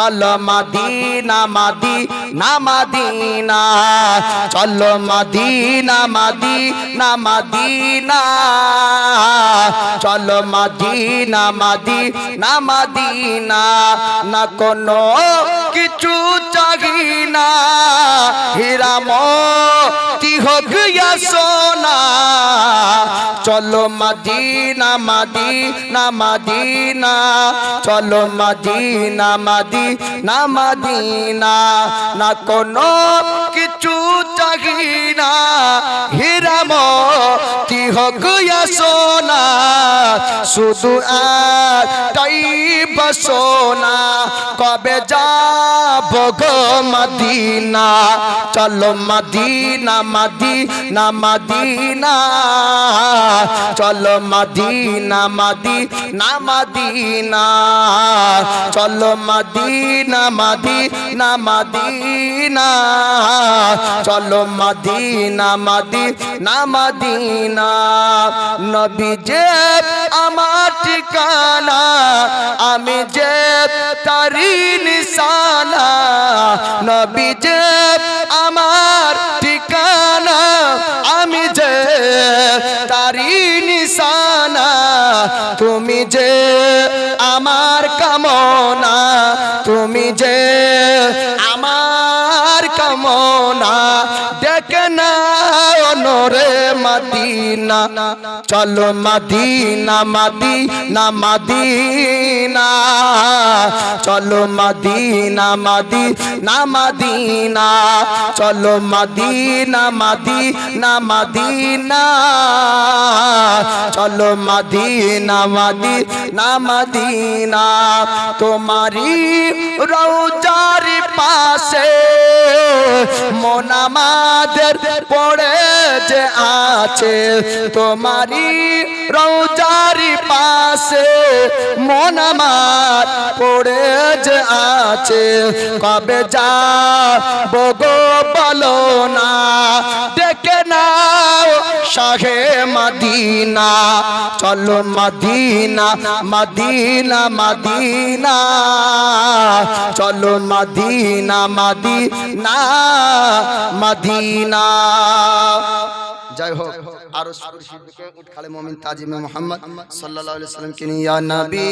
চলো Medina Medina, Madina. চলো Medina Medina, Madina. চলো মদিনা মদিনা, মাদিনা। না কোনো কিছু চাহি হিরাম হোক সোনা। চলো মদিনা মদিনা, মাদিনা। চলো মদিনা মদিনা, মাদিনা। না কোনো কিছু চাহি শুধু একটাই বসোনা, কবে যাব গো মদিনা? চলো মদিনা মদিনা মদিনা। চলো মদিনা মদিনা মদিনা। চলো মদিনা মদিনা মদিনা। চলো মদিনা মদিনা মদিনা। নবী যে আমার ঠিকানা, আমি যে তারি নিশানা, নবী যে আমার ঠিকানা, আমি যে তারি নিশানা, তুমি যে আমার কামনা, তুমি যে আমার কামনা, দেখে না অনরে চলো মদিনা মদিনা মদিনা। চলো মদিনা মদিনা মদিনা। চলো মদিনা মদিনা মদিনা। চলো মদিনা মদিনা মদিনা। তোমারি রৌজার পাশে মন আমাদের পড়ে যে আছে তোমারি রৌজারি পাশে মনামার পড়ে যে আছে। কবে যা বগো বলো না, ডেকে নাও শাহে মদিনা, চলো মদিনা মদিনা মদিনা। চলো মদিনা মদিনা মদিনা। যাই হোক, আরও শিল্পীকে উঠখালে মমিন তাজিমে মোহাম্মদ সাল্লাল্লাহু আলাইহি সাল্লাম কে নিয়ে নবী।